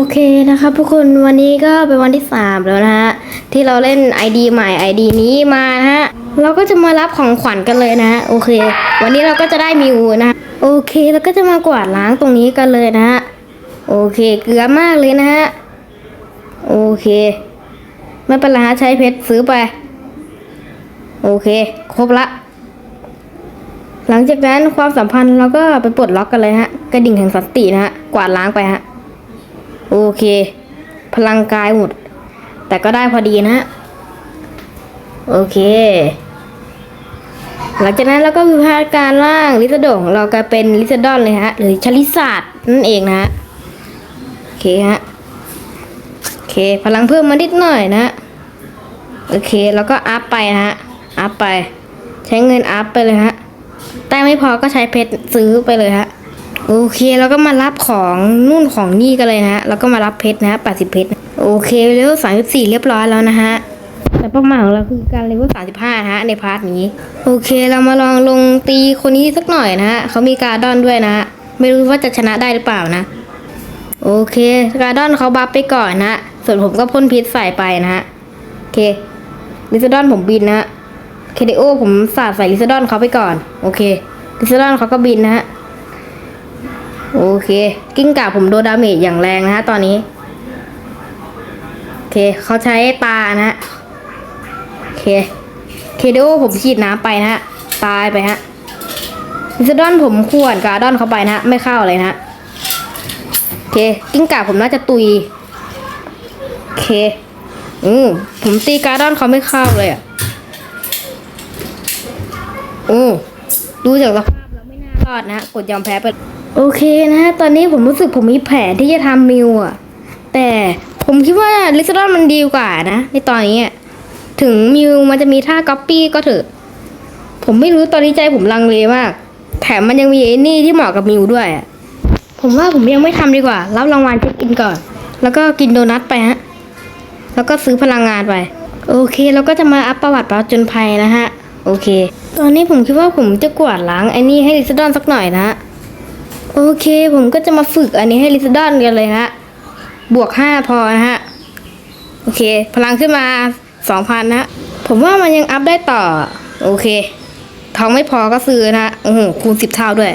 โอเคนะครับทุกคนวันนี้ก็เป็นวันที่ 3 แล้วนะฮะ ที่เราเล่น ID ใหม่ ID นี้มานะฮะ เราก็จะมารับของขวัญกันเลยนะฮะโอเค วันนี้เราก็จะได้มิวนะโอเคแล้วก็จะมากวาดล้างตรงนี้กันเลยนะฮะ โอเคเกลือมากเลยนะฮะ โอเค ไม่เป็นไรฮะใช้เพชรซื้อไป โอเค ครบละ หลังจากนั้นความสัมพันธ์เราก็ไปปลดล็อกกันเลยฮะ กระดิ่งแห่งสันตินะฮะ กวาดล้างไปฮะ โอเค พลังกายหมด แต่ก็ได้พอดีนะฮะ โอเค หลังจากนั้นเราก็วิพากษ์การร่างลิซาโดของเรากลายเป็นลิซาดอนเลยฮะ หรือชลิศาสตร์นั่นเองนะฮะ โอเคฮะ โอเค พลังเพิ่มมานิดหน่อยนะฮะโอเค แล้วก็อัพไปนะฮะ อัพไป ใช้เงินอัพไปเลยฮะ แต่ไม่พอก็ใช้เพชรซื้อไปเลยฮะ โอเค แล้วก็มารับของนู่นของนี่กันเลยนะฮะแล้วก็มารับเพชรนะแปดสิบเพชร โอเคเลเวลสามสิบสี่เรียบร้อยแล้วนะฮะ แต่เป้าหมายของเราคือการเลเวลสามสิบห้าฮะในพาร์ทนี้ โอเค เรามาลองลงตีคนนี้สักหน่อยนะฮะเขามีการดอนด้วยนะ ไม่รู้ว่าจะชนะได้หรือเปล่านะ โอเค การดอนเขาบัฟไปก่อนนะฮะส่วนผมก็พ่นพิษใส่ไปนะฮะ โอเค ลิซดอนผมบินนะเคเดโอผมสาดใส่ลิซดอนเขาไปก่อน โอเค ลิซดอนเขาก็บินนะฮะ โอเค กิ้งก่าผมโดนดาเมจอย่างแรงนะฮะตอนนี้ โอเคเขาใช้ตานะฮะ โอเค เคโดผมฉีดน้ำไปนะฮะ ตายไปฮะลิซดอนผมขวนกาดอนเข้าไปนะฮะ ไม่เข้าเลยนะฮะ โอเค กิ้งก่าผมน่าจะตุย โอเค อืมผมตีการ์ดอนเขาไม่เข้าเลยอะอืมดูจากสภาพแล้วไม่น่ารอดนะ กดยอมแพ้ไป โอเคนะฮะ ตอนนี้ผมรู้สึกผมมีแผนที่จะทำมิวอะแต่ผมคิดว่าลิซดอนมันดีกว่านะ ในตอนนี้ ถึงมิวมันจะมีท่าก๊อปปี้ก็เถอะ ผมไม่รู้ตอนนี้ใจผมลังเลมาก แถมมันยังมีไอ้นี่ที่เหมาะกับมิวด้วย ผมว่าผมยังไม่ทำดีกว่า รับรางวัลเช็คอินก่อน แล้วก็กินโดนัทไปฮะ แล้วก็ซื้อพลังงานไป โอเคเราก็จะมาอัพประวัติประจนภัยนะฮะ โอเค ตอนนี้ผมคิดว่าผมจะกวาดล้างไอ้นี่ให้ลิซดอนสักหน่อยนะฮะ โอเค ผมก็จะมาฝึกอันนี้ให้ลิซดอนกันเลยฮะ บวกห้าพอนะฮะ โอเค พลังขึ้นมาสองพันนะ ผมว่ามันยังอัพได้ต่อ โอเคทองไม่พอก็ซื้อนะโอ้โหคูณสิบเท่าด้วย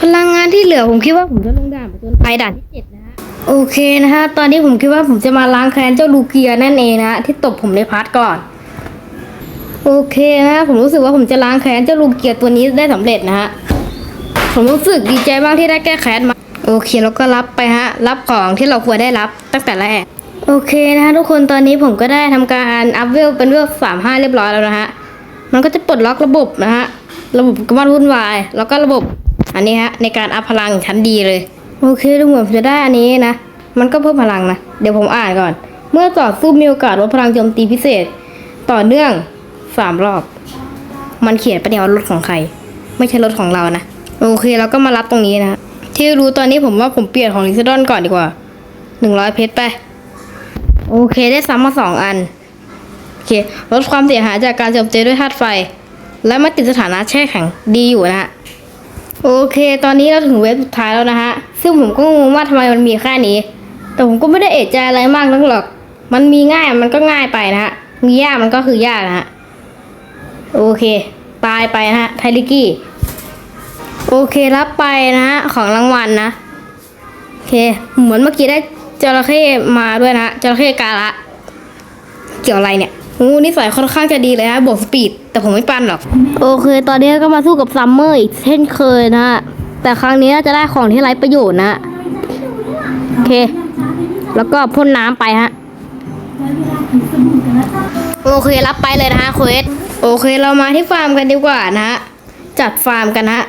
พลังงานที่เหลือผมคิดว่าผมจะลงด่านไปจนไปด่านที่เจ็ดนะฮะ โอเคนะฮะ ตอนนี้ผมคิดว่าผมจะมาล้างแค้นเจ้าลูเกียนั่นเองนะฮะที่ตบผมในพาร์ทก่อน โอเคนะฮะผมรู้สึกว่าผมจะล้างแค้นเจ้าลูเกียตัวนี้ได้สำเร็จนะฮะ ผมรู้สึกดีใจมากที่ได้แก้แค้นมา โอเคแล้วก็รับไปฮะ รับของที่เราควรได้รับตั้งแต่แรก โอเคนะฮะทุกคนตอนนี้ผมก็ได้ทำการอัพเวลเป็นเวลสามห้าเรียบร้อยแล้วนะฮะ มันก็จะปลดล็อกระบบนะฮะ ระบบกำมันวุ่นวาย แล้วก็ระบบ อันนี้ฮะในการอัพพลังชั้นดีเลย โอเคดูเหมือนจะได้อันนี้นะ มันก็เพิ่มพลังนะ เดี๋ยวผมอ่านก่อน เมื่อต่อสู้มีโอกาสลดพลังโจมตีพิเศษ ต่อเนื่องสามรอบ มันเขียนประเดี๋ยวรถของใคร ไม่ใช่รถของเรานะ โอเคเราก็มารับตรงนี้นะ ที่รู้ตอนนี้ผมว่าผมเปลี่ยนของลิซดอนก่อนดีกว่าหนึ่งร้อยเพชรไป โอเคได้ซ้ำมาสองอัน โอเค ลดความเสียหายจากการโจมตีด้วยธาตุไฟ และไม่ติดสถานะแช่แข็งดีอยู่นะฮะโอเค ตอนนี้เราถึงเว็บสุดท้ายแล้วนะฮะ ซึ่งผมก็งงว่าทำไมมันมีแค่นี้ แต่ผมก็ไม่ได้เอะใจอะไรมากนักหรอก มันมีง่ายมันก็ง่ายไปนะฮะ มียากมันก็คือยากนะฮะ โอเค ตายไปนะฮะ ไทลิกี้ โอเครับไปนะฮะของรางวัลนะโอเค เหมือนเมื่อกี้ได้จระเข้มาด้วยนะฮะจระเข้กาละ เกี่ยวอะไรเนี่ยงูนิสัยค่อนข้างจะดีเลยฮะบวกสปีด แต่ผมไม่ปั้นหรอก โอเค ตอนนี้ก็มาสู้กับซัมเมอร์อีกเช่นเคยนะฮะแต่ครั้งนี้น่าจะได้ของที่ไร้ประโยชน์นะฮะโอเค แล้วก็พ่นน้ำไปฮะโอเครับไปเลยนะฮะเควสโอเคเรามาที่ฟาร์มกันดีกว่านะฮะจัดฟาร์มกันนะฮะ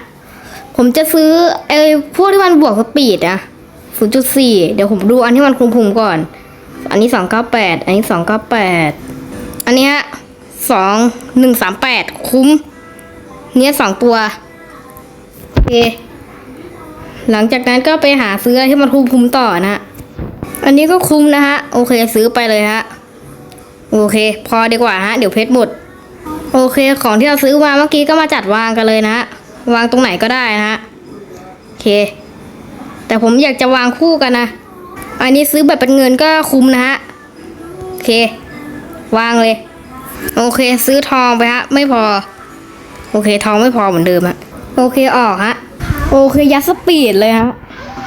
ผมจะซื้อไอ้พวกที่มันบวกสปีดอะ0.4 เดี๋ยวผมดูอันที่มันคุมภูมิก่อน อันนี้ 298 อันนี้ 298 อันนี้ย2 138 คุ้ม เนี่ยสองตัว โอเค หลังจากนั้นก็ไปหาซื้อที่มันคุมภูมิต่อนะฮะอันนี้ก็คุ้มนะฮะ โอเคซื้อไปเลยฮะ โอเค พอดีกว่าฮะ เดี๋ยวเพชรหมด โอเค ของที่เราซื้อมาเมื่อกี้ก็มาจัดวางกันเลยนะฮะ วางตรงไหนก็ได้นะฮะโอเค แต่ผมอยากจะวางคู่กันนะ อันนี้ซื้อแบบเป็นเงินก็คุ้มนะฮะโอเค วางเลย โอเค ซื้อทองไปฮะ ไม่พอ โอเค ทองไม่พอเหมือนเดิมฮะโอเคออกฮะ โอเค ยัดสปีดเลยฮะ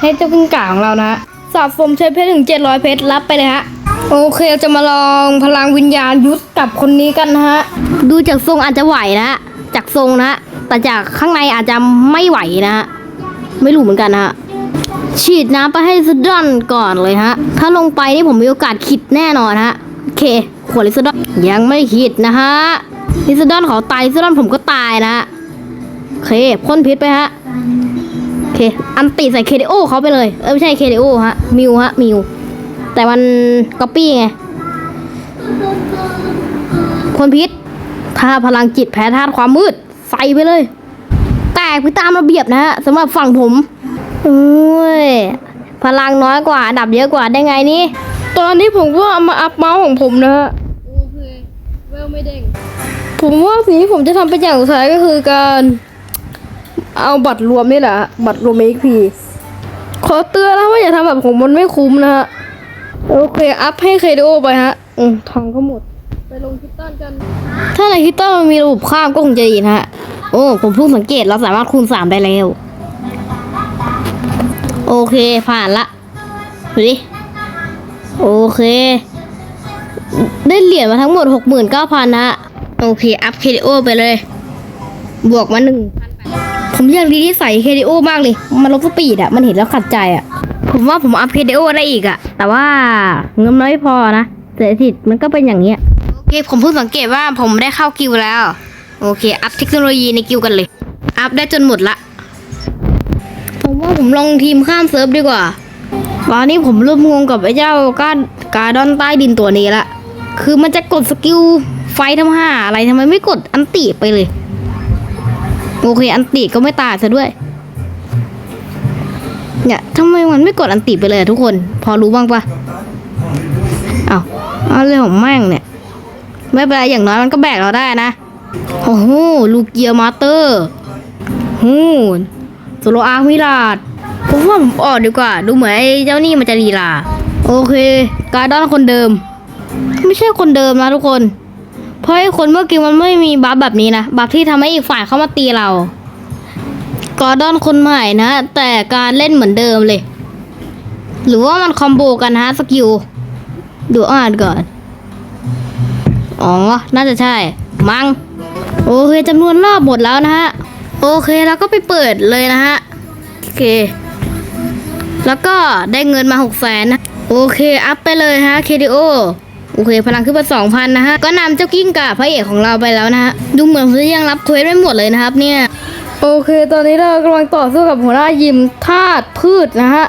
ให้เจ้ากิ้งก่าของเรานะฮะสะสมใช้เพชรถึง700เพชรรับไปเลยฮะโอเคจะมาลองพลังวิญญาณยุทธกับคนนี้กันนะฮะ ดูจากทรงอาจจะไหวนะฮะจากทรงนะฮะ แต่จากข้างในอาจจะไม่ไหวนะฮะไม่รู้เหมือนกันนะฮะฉีดน้ำไปให้สดอนก่อนเลยฮะ ถ้าลงไปนี่ผมมีโอกาสขิดแน่นอนฮะโอเค ขวดลิซดอนยังไม่ขิดนะฮะลิซดอนเขาตายลิซดอนผมก็ตายนะฮะโอเคพ่นพิษไปฮะโอเค อันติใส่เคเดโอเขาไปเลย เออไม่ใช่เคเดโอฮะ มิวฮะ มิว แต่มันก๊อปปี้ไงพ่นพิษถ้าพลังจิตแพ้ธาตุความมืด ใส่ไปเลย แตกไปตามระเบียบนะฮะสำหรับฝั่งผมโอ้ยพลังน้อยกว่าดับเยอะกว่าได้ไงนี่ ตอนนี้ผมก็เอามาอัพเมาส์ของผมนะฮะโอเคเวลไม่เด้งผมว่าสิ่งที่ผมจะทำเป็นอย่างสุดท้ายก็คือการ เอาบัตรรวมนี่แหละบัตรรวม XP ขอเตือนนะว่าอย่าทำแบบผมมันไม่คุ้มนะฮะ โอเค อัพให้เคโดไปฮะ อืมทองก็หมด ไปลงคิตตันกัน ถ้าในคิตตันมันมีระบบข้ามก็คงจะดีนะฮะ โอ้ ผมเพิ่งสังเกตเราสามารถคูณสามได้แล้ว โอเคผ่านละดูดิ โอเค ได้เหรียญมาทั้งหมดหกหมื่นเก้าพันนะ โอเค อัพเคดีโอไปเลย บวกมาหนึ่งผมอยากดีที่ใส่เคดีโอมากเลย มันลบสปีดอะมันเห็นแล้วขัดใจอะผมว่าผมอัพเคดีโอได้อีกอะแต่ว่าเงินไม่พอนะเศรษฐกิจมันก็เป็นอย่างเงี้ย โอเคผมเพิ่งสังเกตว่าผมได้เข้ากิวแล้ว โอเค อัพเทคโนโลยีในกิวกันเลย อัพได้จนหมดละ ผมว่าผมลงทีมข้ามเซิร์ฟดีกว่าตอนนี้ผมริ่มงงกับไอ้เจ้าก้ารการดอนใต้ดินตัวนี้ละ คือมันจะกดสกิลไฟทำห้าอะไรทำไมไม่กดอันติไปเลย โอเค อันติก็ไม่ตายซะด้วย เนี่ยทำไมมันไม่กดอันติไปเลยทุกคน พอรู้บ้างปะเอาเอาเรื่องของแม่งเนี่ย ไม่เป็นไรอย่างน้อยมันก็แบกเราได้นะ โอ้โห ลูกเกียร์มาเตอร์ฮูนโซโลอาร์มิลาดผมว่าผมออกดีกว่า ดูเหมือนไอ้เจ้านี่มันจะลีลา โอเค การดอนคนเดิม ไม่ใช่คนเดิมนะทุกคน เพราะไอ้คนเมื่อกี้มันไม่มีบัฟแบบนี้นะ บัฟที่ทำให้อีกฝ่ายเข้ามาตีเรา กอร์ดอนคนใหม่นะ แต่การเล่นเหมือนเดิมเลย หรือว่ามันคอมโบกันนะสกิล ดูอ่านก่อน อ๋อ น่าจะใช่ มัง้งโอเคจำนวนรอบหมดแล้วนะฮะ โอเคแล้วก็ไปเปิดเลยนะฮะ โอเค แล้วก็ได้เงินมาหกแสนนะ โอเค อัพไปเลยฮะ KDO โอเค พลังขึ้นมาสองพันนะฮะ ก็นำเจ้ากิ้งก่าพระเอกของเราไปแล้วนะฮะ ดูเหมือนเขาจะยังรับเควสไม่หมดเลยนะครับเนี่ย โอเค ตอนนี้เรากำลังต่อสู้กับหัวหน้ายิมธาตุพืชนะฮะ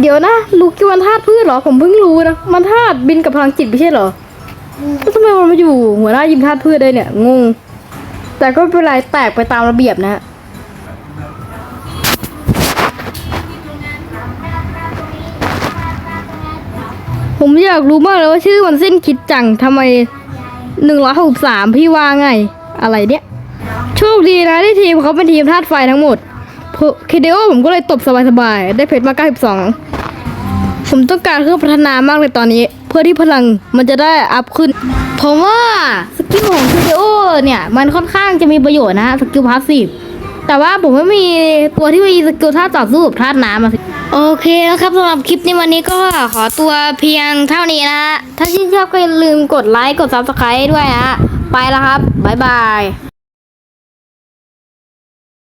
เดี๋ยวนะลูกิวันธาตุพืชเหรอ ผมเพิ่งรู้นะ มันธาตุบินกับพลังจิตไม่ใช่เหรอ แล้วทำไมมันมาอยู่หัวหน้ายิมธาตุพืชได้เนี่ย งง แต่ก็ไม่เป็นไรแตกไปตามระเบียบนะฮะผมอยากรู้มากเลยว่าชื่อมันสิ้นคิดจังทำไมหนึ่งร้อยหกสามพี่ว่าไง อะไรเนี่ย โชคดีนะที่ทีมเขาเป็นทีมธาตุไฟทั้งหมดเคเดโอผมก็เลยตบสบายๆ ได้เพชรมา 92 ผมต้องการเครื่องพัฒนามากเลยตอนนี้ พื่อที่พลังมันจะได้อัพขึ้นผมว่าสกิลของเคเดโอเนี่ย มันค่อนข้างจะมีประโยชน์นะฮะสกิลพาสซีฟแต่ว่าผมไม่มีตัวที่มีสกิลท่าต่อสู้กับธาตุน้ำอะสิโอเคแล้วครับสำหรับคลิปในวันนี้ก็ขอตัวเพียงเท่านี้นะ ถ้าชื่นชอบก็อย่าลืมกดไลค์กด subscribe ด้วยนะฮะไปแล้วครับ บ๊ายบาย